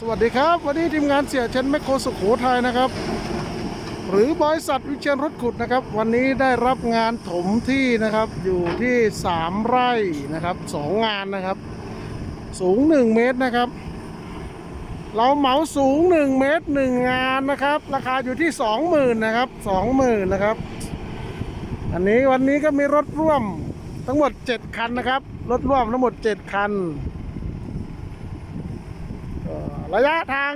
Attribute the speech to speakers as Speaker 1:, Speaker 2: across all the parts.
Speaker 1: สวัสดีครับ วันนี้ทีมงานเสียเชนแมคโครสุโขทัยนะครับ หรือบริษัทวิเชียนรถขุดนะครับ วันนี้ได้รับงานถมที่นะครับอยู่ที่ 3 ไร่นะครับสองงานนะครับ สูง 1 เมตรนะครับ เราเหมาสูง 1 เมตร 1 งานนะครับ ราคาอยู่ที่ 20,000นะครับ20,000นะครับอันนี้วันนี้ก็มีรถร่วมทั้งหมด 7 คันนะครับ รถร่วมทั้งหมด 7 คัน ระยะทาง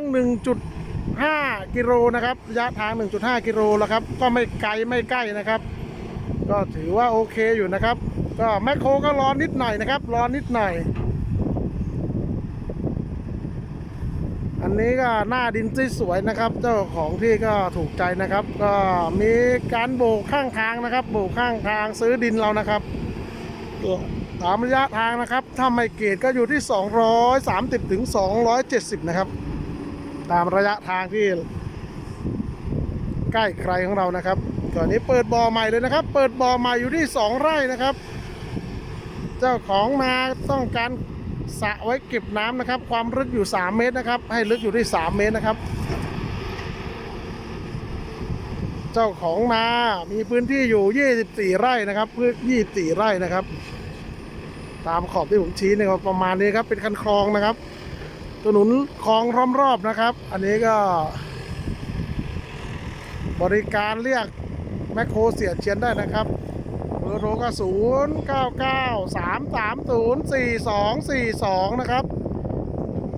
Speaker 1: 1.5 กิโลนะครับ ระยะทาง 1.5 กิโลแล้วครับ ก็ไม่ไกลไม่ใกล้นะครับ ก็ถือว่าโอเคอยู่นะครับ ก็แมคโครก็ร้อนนิดหน่อยนะครับ ร้อนิดหน่อย อันนี้ก็หน้าดินที่สวยนะครับ เจ้าของที่ก็ถูกใจนะครับ ก็มีการโบกข้างทางนะครับ โบกข้างทางซื้อดินเรานะครับ ตามระยะทางนะครับ ถ้าไม่เกรดก็อยู่ที่ 230ถึง270 นะครับ ตามระยะทางที่ ใกล้ใครของเรานะครับก่อนนี้เปิดบ่อใหม่เลยนะครับ เปิดบ่อใหม่อยู่ที่ 2 ไร่นะครับ เจ้าของมาต้องการสระไว้เก็บน้ำนะครับ ความลึกอยู่ 3 เมตรนะครับ ให้ลึกอยู่ที่ 3 เมตรนะครับ เจ้าของนา มีพื้นที่อยู่ 24 ไร่นะครับพื้น24 ไร่นะครับ ตามขอบที่ผมชี้เนี่ยประมาณนี้ครับ เป็นคันคลองนะครับถนนคลองล้อมรอบนะครับ อันนี้ก็ บริการเรียกแมคโครเสียเชียนได้นะครับเบอร์โทรก็ศูนย์เก้าเก้าสามสามศูนย์สี่สองสี่สองนะครับ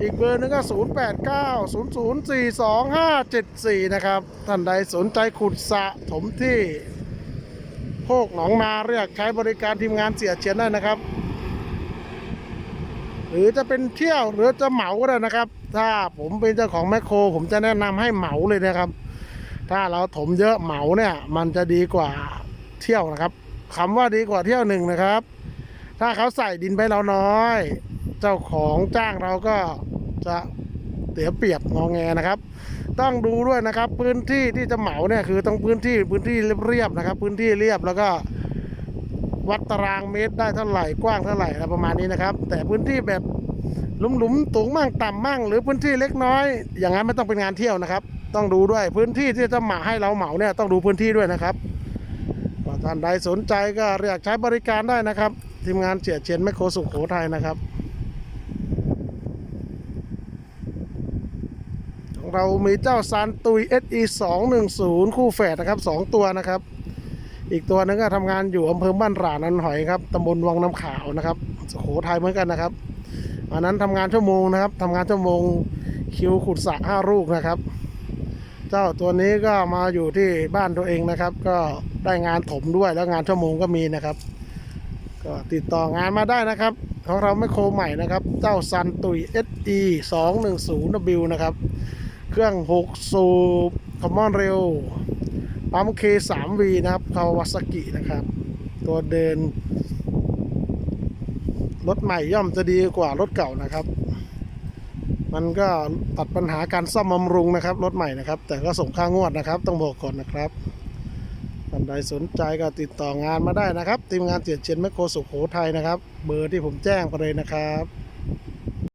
Speaker 1: อีกเบอร์หนึงก็ศูนย์แปดเก้าศูนย์ศูนย์สี่สองห้าเจ็ดสี่นะครับ ท่านใดสนใจขุดสะถมที่โคกหนองนาเรียกใช้บริการทีมงานเสียเชียนได้นะครับ หรือจะเป็นเที่ยวหรือจะเหมาก็ได้นะครับ ถ้าผมเป็นเจ้าของแมคโคร ผมจะแนะนำให้เหมาเลยนะครับ ถ้าเราถมเยอะเหมาเนี่ย มันจะดีกว่าเที่ยวนะครับคำว่าดีกว่าเที่ยวหนึ่งนะครับ ถ้าเขาใส่ดินไปเราน้อย เจ้าของจ้างเราก็จะเสียเปรียบงอแงนะครับ ต้องดูด้วยนะครับ พื้นที่ที่จะเหมาเนี่ยคือต้องพื้นที่พื้นที่เรียบๆนะครับ พื้นที่เรียบแล้วก็ วัดตารางเมตรได้เท่าไหร่กว้างเท่าไหร่อะไรประมาณนี้นะครับ แต่พื้นที่แบบหลุมๆสูงมั่งต่ำมั่งหรือพื้นที่เล็กน้อย อย่างนั้นไม่ต้องเป็นงานเที่ยวนะครับ ต้องดูด้วยพื้นที่ที่จะหมาให้เราเหมาเนี่ยต้องดูพื้นที่ด้วยนะครับท่านใดสนใจก็เรียกใช้บริการได้นะครับ ทีมงานเจียเชียนแมคโครสุขโขทัยนะครับเรามีเจ้าซานตุย SE 210 คู่แฝดนะครับสองตัวนะครับ อีกตัวหนึงก็ทำงานอยู่อำเภอบ้านหรานันหอยครับตำบลวังน้ำขาวนะครับสุโขทัยเหมือนกันนะครับอันนั้นทำงานชั่วโมงนะครับทำงานชั่วโมงคิวขุดสระห้าลูกนะครับ เจ้าตัวนี้ก็มาอยู่ที่บ้านตัวเองนะครับ ก็ได้งานถมด้วยแล้วงานชั่วโมงก็มีนะครับ ก็ติดต่องานมาได้นะครับของเราไม่โครใหม่นะครับ เจ้าซันตุย SE 210 W นะครับ เครื่อง 6 สูบคอมมอนเร็ว ปั๊ม K3V นะครับคาวาซากินะครับ ตัวเดิน รถใหม่ย่อมจะดีกว่ารถเก่านะครับ มันก็ตัดปัญหาการซ่อมบำรุงนะครับ รถใหม่นะครับ แต่ก็ส่งค่างวดนะครับ ต้องบอกก่อนนะครับท่านใดสนใจก็ติดต่องานมาได้นะครับ ทีมงานเจียดเชียนแมคโครสุขโขทัยนะครับ เบอร์ที่ผมแจ้งไปเลยนะครับ